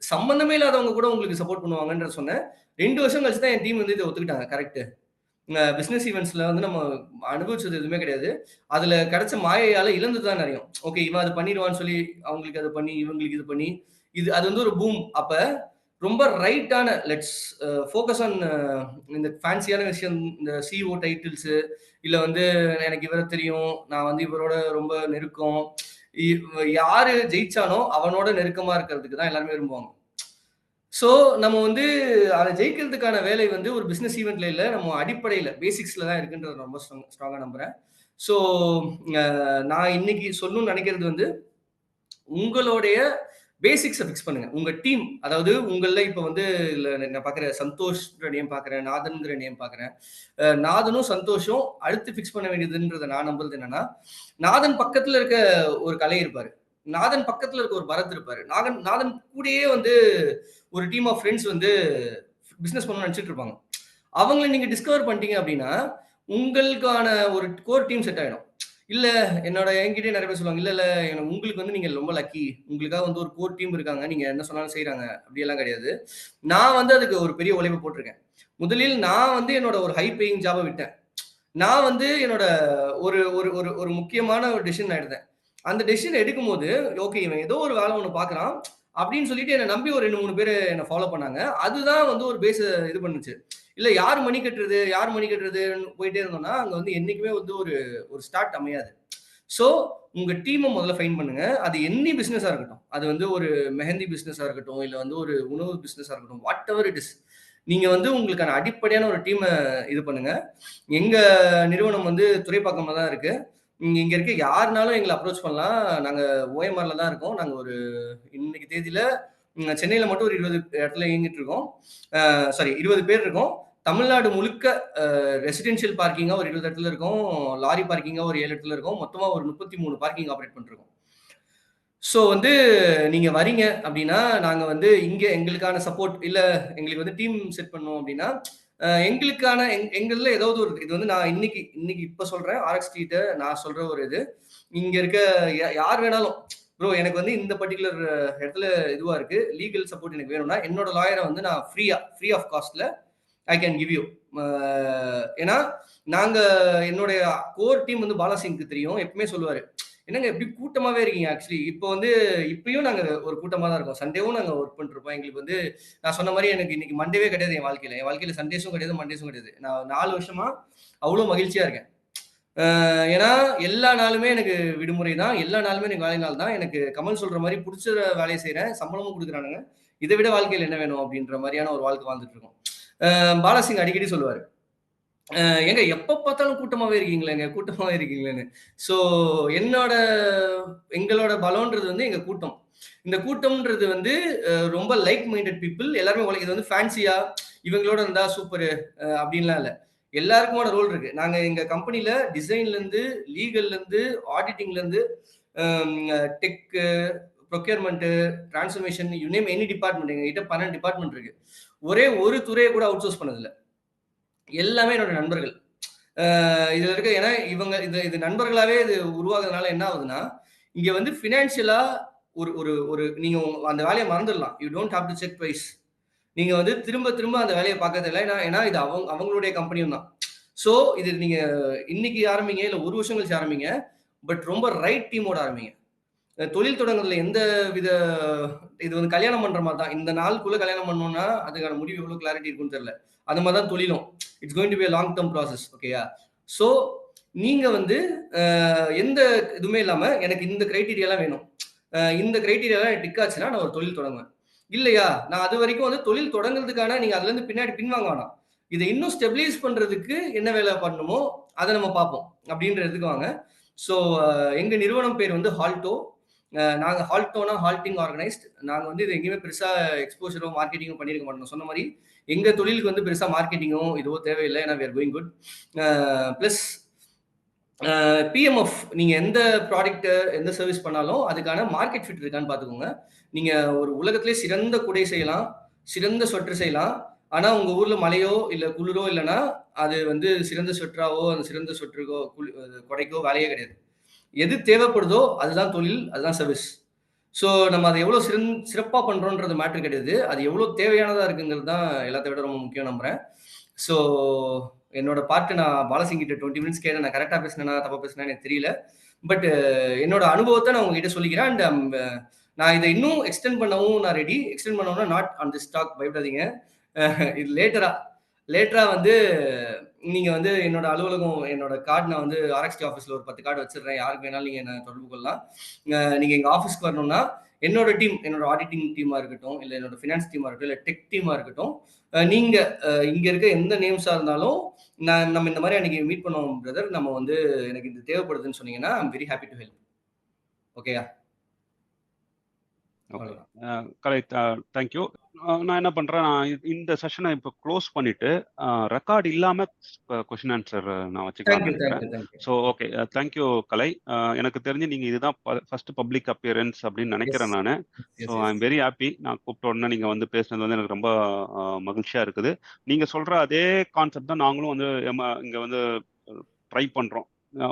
சம்மந்தமே இல்லாதவங்க கூட உங்களுக்கு சப்போர்ட் பண்ணுவாங்கன்ற சொன்னேன். ரெண்டு வருஷம் கழிச்சு தான் என் டீம் வந்து இதை ஒத்துக்கிட்டாங்க. கரெக்ட்டு. பிஸ்னஸ் ஈவெண்ட்ஸில் வந்து நம்ம அனுபவிச்சது எதுவுமே கிடையாது. அதில் கிடைச்ச மாயையால் இழந்து தான் நிறையும் ஓகே இவன் அது பண்ணிடுவான்னு சொல்லி, அவங்களுக்கு அதை பண்ணி, இவங்களுக்கு இது பண்ணி, இது அது வந்து ஒரு பூம். அப்போ ரொம்ப ரைட்டான லெட்ஸ் ஃபோக்கஸ் ஆன் இந்த ஃபேன்சியான விஷயம், இந்த சிஇஓ டைட்டில்ஸு, இல்லை வந்து எனக்கு இவரை தெரியும், நான் வந்து இவரோட ரொம்ப நெருக்கம். யாரு ஜெயிச்சானோ, அவனோட நெருக்கமா இருக்கிறதுக்கு தான் எல்லாருமே விரும்புவாங்க. ஸோ நம்ம வந்து அதை ஜெயிக்கிறதுக்கான வேலை வந்து ஒரு பிஸ்னஸ் ஈவெண்ட்ல இல்லை நம்ம அடிப்படையில் பேசிக்ஸில் தான் இருக்குன்றது ரொம்ப ஸ்ட்ராங் நம்புகிறேன் ஸோ நான் இன்னைக்கு சொல்லணும்னு நினைக்கிறது வந்து, உங்களுடைய பேசிக்ஸை ஃபிக்ஸ் பண்ணுங்க. உங்க டீம் அதாவது உங்களில் இப்போ வந்து இல்லை நான் பார்க்குறேன் சந்தோஷ்ன்ற நேம் பார்க்குறேன், நாதன்கிற நேம் பார்க்குறேன். நாதனும், சந்தோஷும் அடுத்து ஃபிக்ஸ் பண்ண வேண்டியதுன்றத நான் நம்புறது என்னன்னா, நாதன் பக்கத்தில் இருக்க ஒரு கலை இருப்பார் நாதன் பக்கத்தில் இருக்க ஒரு பரத் இருப்பார் நாகன் நாதன் கூடயே வந்து ஒரு டீம் ஆஃப் ஃப்ரெண்ட்ஸ் வந்து பிஸ்னஸ் பண்ணணும்னு நினச்சிட்டு இருப்பாங்க. அவங்கள நீங்கள் டிஸ்கவர் பண்ணிட்டீங்க அப்படின்னா, உங்களுக்கான ஒரு கோர் டீம் செட் ஆகிடும் இல்ல என்னோட என்கிட்டயே நிறைய பேர் சொல்லுவாங்க. இல்ல, இல்ல எனக்கு உங்களுக்கு வந்து நீங்க ரொம்ப லக்கி. உங்களுக்காக வந்து ஒரு கோர் டீம் இருக்காங்க. நீங்க என்ன சொன்னாலும் செய்யறாங்க அப்படியெல்லாம் கிடையாது. நான் வந்து அதுக்கு ஒரு பெரிய உழைப்பு போட்டிருக்கேன் முதலில் நான் வந்து என்னோட ஒரு ஹை பேயிங் ஜாபை விட்டேன். நான் வந்து என்னோட ஒரு ஒரு ஒரு ஒரு முக்கியமான ஒரு டெசிஷன் நான் எடுத்தேன். அந்த டெசிஷன் எடுக்கும்போது, ஓகே இவன் ஏதோ ஒரு வேலை ஒன்று பார்க்குறான். அப்படின்னு சொல்லிட்டு என்னை நம்பி ஒரு ரெண்டு மூணு பேர் என்னை ஃபாலோ பண்ணாங்க. அதுதான் வந்து ஒரு பேஸ் இது பண்ணுச்சு. இல்ல யார் மணி கட்டுறது, யார் மணி கட்டுறதுன்னு போயிட்டே இருந்தோம்னா, அங்க வந்து என்னைக்குமே வந்து ஒரு ஒரு ஸ்டார்ட் அமையாது. ஸோ உங்க டீமை முதல்ல ஃபைன் பண்ணுங்க. அது எனி பிஸ்னஸாக இருக்கட்டும். அது வந்து ஒரு மெஹந்தி பிஸ்னஸாக இருக்கட்டும், இல்ல வந்து ஒரு உணவு பிஸ்னஸாக இருக்கட்டும். Whatever it is. நீங்க வந்து உங்களுக்கான அடிப்படையான ஒரு டீமை இது பண்ணுங்க. எங்க நிறுவனம் வந்து துறைப்பாக்கமாக தான் இருக்கு. நீங்க இங்க இருக்க யாருனாலும் எங்களை அப்ரோச் பண்ணலாம். நாங்க ஓஎம்ஆர்ல தான் இருக்கோம். நாங்க ஒரு இன்னைக்கு தேதியில சென்னையில் சென்னையில மட்டும் ஒரு 20 இடத்துல இயங்கிட்டு இருக்கோம். சாரி 20 பேர் இருக்கோம். தமிழ்நாடு முழுக்க ரெசிடென்ஷியல் பார்க்கிங்காக ஒரு 20 இடத்துல இருக்கோம். லாரி பார்க்கிங்காக ஒரு ஏழு இடத்துல இருக்கோம். மொத்தமாக ஒரு 33 பார்க்கிங் ஆப்ரேட் பண்ணிருக்கோம் ஸோ வந்து நீங்கள் வரீங்க அப்படின்னா, நாங்கள் வந்து இங்கே எங்களுக்கான சப்போர்ட் இல்லை எங்களுக்கு வந்து டீம் செட் பண்ணோம் அப்படின்னா, எங்களுக்கான எங் எங்களில் ஏதாவது ஒரு இது வந்து நான் இன்னைக்கு இன்னைக்கு இப்போ சொல்கிறேன் ஆர்எக்ஸ்டிகிட்ட நான் சொல்கிற ஒரு இது. இங்கே இருக்க யா யார் வேணாலும் ப்ரோ எனக்கு வந்து இந்த பர்டிகுலர் இடத்துல இதுவாக இருக்குது லீகல் சப்போர்ட் எனக்கு வேணும்னா என்னோட லாயரை வந்து நான் ஃப்ரீயாக ஃப்ரீ ஆஃப் காஸ்ட்டில் ஐ கேன் கிவ் யூ ஏன்னா நாங்க என்னுடைய கோர் டீம் வந்து பாலாசிங்க்கு தெரியும். எப்பவுமே சொல்லுவாரு என்னங்க எப்படி கூட்டமாவே இருக்கீங்க ஆக்சுவலி இப்போ வந்து இப்பயும் நாங்க ஒரு கூட்டமா தான் இருக்கோம். சண்டேவும் நாங்க ஒர்க் பண்ணிருப்போம் எங்களுக்கு வந்து நான் சொன்ன மாதிரி எனக்கு இன்னைக்கு மண்டேவே கிடையாது என் வாழ்க்கையில. என் வாழ்க்கையில சண்டேஸும் கிடையாது மண்டேஸும் கிடையாது. நான் நாலு வருஷமா அவ்வளோ மகிழ்ச்சியா இருக்கேன். ஏன்னா எல்லா நாளுமே எனக்கு விடுமுறை தான். எல்லா நாளுமே எனக்கு வேலை நாள் தான். எனக்கு கமல் சொல்ற மாதிரி பிடிச்ச வேலையை செய்யறேன் சம்பளமும் கொடுக்குறானுங்க. இதை விட வாழ்க்கையில் என்ன வேணும் அப்படின்ற மாதிரியான ஒரு வாழ்க்கை வாழ்ந்துட்டு இருக்கோம் பாலாசிங் அடிக்கடி சொல்லுவார். எங்க எப்போ பார்த்தாலும் கூட்டமாகவே இருக்கீங்களேங்க? கூட்டமாகவே இருக்கீங்களேன்னு. ஸோ என்னோட எங்களோட பலம்ன்றது வந்து எங்கள் கூட்டம். இந்த கூட்டம்ன்றது வந்து ரொம்ப லைக் மைண்டட் பீப்புள் எல்லாருமே உழைக்கிறது வந்து ஃபேன்சியா இவங்களோட இருந்தா சூப்பர் அப்படின்லாம் இல்லை. எல்லாருக்குமான ரோல் இருக்கு. நாங்க எங்க கம்பெனில டிசைன்லேருந்து லீகல்லேருந்து ஆடிட்டிங்லேருந்து டெக்கு ப்ரொக்யூர்மெண்ட்டு இருந்து tech name transformation you name any department எங்ககிட்ட பன்னெண்டு டிபார்ட்மெண்ட் இருக்கு. ஒரே ஒரு துறையை கூட அவுட் சோர்ஸ் பண்ணதில்ல. எல்லாமே என்னோட நண்பர்கள். இதில் இருக்க ஏன்னா இவங்க இது இது நண்பர்களாகவே இது உருவாகிறதுனால என்ன ஆகுதுன்னா இங்கே வந்து ஃபினான்ஷியலாக ஒரு ஒரு ஒரு நீங்கள் அந்த வேலையை மறந்துடலாம். You don't have to check wise நீங்கள் வந்து திரும்ப திரும்ப அந்த வேலையை பார்க்கறது இல்லை. ஏன்னா ஏன்னா இது அவங்க அவங்களுடைய கம்பெனியும் தான். ஸோ இது நீங்கள் இன்னைக்கு ஆரம்பிங்க இல்லை ஒரு வருஷம் கழிச்சு ஆரம்பிங்க பட் ரொம்ப ரைட் டீமோட ஆரம்பிங்க. தொழில் தொடங்குறதுல எந்த வித இது வந்து கல்யாணம் பண்ற மாதிரி தான். இந்த நாளுக்குள்ள கல்யாணம் பண்ணோம்னா அதுக்கான முடிவு எவ்வளவு கிளாரிட்டி இருக்கும்னு தெரியல. அந்த மாதிரி தான் தொழிலும். It's going to be long term process ஓகேயா ஸோ நீங்க வந்து எந்த இதுவுமே இல்லாம எனக்கு இந்த கிரைட்டீரியாலாம் வேணும். இந்த கிரைட்டீரியாலாம் டிக் ஆச்சுன்னா நான் ஒரு தொழில் தொடங்குவேன். இல்லையா? நான் அது வரைக்கும் வந்து தொழில் தொடங்குறதுக்கான நீங்க அதுல இருந்து பின்னாடி பின்வாங்க வேணாம். இதை இன்னும் ஸ்டெபிலைஸ் பண்றதுக்கு என்ன வேலை பண்ணணுமோ அதை நம்ம பார்ப்போம். அப்படின்றதுக்கு வாங்க. ஸோ எங்க நிறுவனம் பேர் வந்து ஹால்டோ நாங்கள் ஹால்டோனா ஹால்டிங் ஆர்கனைஸ்ட் நாங்கள் வந்து இது எங்கேயுமே பெருசாக எக்ஸ்போஷரோ மார்க்கெட்டிங்கோ பண்ணியிருக்க மாட்டோம். சொன்ன மாதிரி எங்கள் தொழிலுக்கு வந்து பெருசாக மார்க்கெட்டிங்கோ இதுவோ தேவையில்லை. ஏன்னா where going good plus PMF நீங்கள் எந்த ப்ராடக்ட்டை எந்த சர்வீஸ் பண்ணாலும் அதுக்கான மார்க்கெட் ஃபிட் இருக்கான்னு பார்த்துக்கோங்க. நீங்கள் ஒரு உலகத்திலே சிறந்த குடை செய்யலாம் சிறந்த ஸ்வெட்டர் செய்யலாம். ஆனால் உங்கள் ஊரில் மழையோ இல்லை குளிரோ இல்லைன்னா அது வந்து சிறந்த ஸ்வெட்டராவோ அந்த சிறந்த ஸ்வெட்டருக்கோ குளி கொடைக்கோ வேலையே கிடையாது. எது தேவைப்படுதோ அதுதான் தொழில் அதுதான் சர்வீஸ் ஸோ நம்ம அதை எவ்வளோ சிறந் சிறப்பாக பண்ணுறோன்றது மேட்ரு கிடையாது. அது எவ்வளோ தேவையானதாக இருக்குங்கிறது தான் எல்லாத்தை விட ரொம்ப முக்கியம் நம்புகிறேன் ஸோ என்னோட பார்ட்டு நான் பாலசிங்கிட்ட டுவெண்ட்டி மினிட்ஸ் கேட்டேன். நான் கரெக்டாக பேசினேனா தப்பாக பேசினேன்னு எனக்கு தெரியல. பட் என்னோட அனுபவத்தை நான் உங்ககிட்ட சொல்லிக்கிறேன். அண்ட் um, நான் இதை இன்னும் எக்ஸ்டெண்ட் பண்ணவும் நான் ரெடி எக்ஸ்டெண்ட் பண்ணவும்னா நாட் ஆன் தி ஸ்டாக் பயப்படாதீங்க. இது லேட்டராக லேட்டராக வந்து நீங்க வந்து என்னோட அலுவலகம் என்னோட கார்டு நான் வந்து ஆர்எக்ஸ்டி ஆஃபீஸ்ல ஒரு பத்து கார்டு வச்சிடுறேன். யாருக்கு வேணாலும் நீங்க என்ன தொடர்பு கொள்ளலாம். நீங்கள் நீங்க எங்க ஆஃபீஸ்க்கு வரணும்னா என்னோட டீம் என்னோட ஆடிட்டிங் டீமா இருக்கட்டும் இல்ல என்னோட ஃபினான்ஸ் டீமா இருக்கட்டும் இல்ல டெக் டீமா இருக்கட்டும் நீங்கள் நீங்க இங்க இருக்க எந்த நேம்ஸா இருந்தாலும் நான் நம்ம இந்த மாதிரி அன்னைக்கு மீட் பண்ணுவோம் பிரதர் நம்ம வந்து எனக்கு இது தேவைப்படுதுன்னு சொன்னீங்கன்னா I'm very happy to help ஓகேயா கலை தேங்க்யூ நான் என்ன பண்றேன் நான் இந்த செஷனை இப்போ க்ளோஸ் பண்ணிட்டு ரெக்கார்ட் இல்லாம கொஸ்டின் ஆன்சர் நான் thank you so okay thank you Kalai. எனக்கு தெரிஞ்சு நீங்க இதுதான் ஃபர்ஸ்ட் பப்ளிக் அப்பியரன்ஸ் அப்படின்னு நினைக்கிறேன் நான். So I am very happy நான் கூப்பிட்ட உடனே நீங்க வந்து பேசுனது வந்து எனக்கு ரொம்ப மகிழ்ச்சியா இருக்குது. நீங்க சொல்ற அதே கான்செப்ட் தான் நாங்களும் வந்து இங்க வந்து ட்ரை பண்றோம்.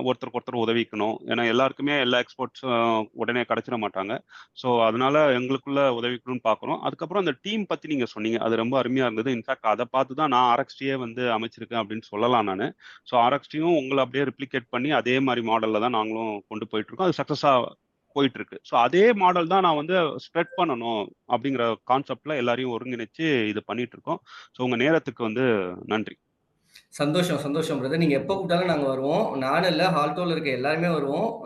ஒருத்தருக்கு ஒருத்தர் உதவிக்கணும். ஏன்னா எல்லாருக்குமே எல்லா எக்ஸ்போர்ட்ஸும் உடனே கிடைச்சிட மாட்டாங்க. ஸோ அதனால எங்களுக்குள்ள உதவிக்கணும்னு பார்க்குறோம் அதுக்கப்புறம் அந்த டீம் பற்றி நீங்கள் சொன்னீங்க. அது ரொம்ப அருமையாக இருந்தது. இன்ஃபேக்ட் அதை பார்த்து தான் நான் ஆர்எக்ஸ்டியே வந்து அமைச்சிருக்கேன் அப்படின்னு சொல்லலாம் நான். ஸோ ஆர்எக்ஸ்டியும் உங்களை அப்படியே ரிப்ளிகேட் பண்ணி அதே மாதிரி மாடலில் தான் நாங்களும் கொண்டு போயிட்டு இருக்கோம் அது சக்ஸஸாக போயிட்டு இருக்கு ஸோ அதே மாடல் தான் நான் வந்து ஸ்ப்ரெட் பண்ணணும் அப்படிங்கிற கான்செப்ட்ல எல்லாரையும் ஒருங்கிணைச்சு இது பண்ணிட்டு இருக்கோம் ஸோ உங்க நேரத்துக்கு வந்து நன்றி. சந்தோஷம் சந்தோஷம் பிரதர் நீங்க எப்போ கூப்பிட்டாலும் நாங்க வருவோம். நானும் இல்ல ஹால்டோல இருக்க எல்லாருமே வருவோம்.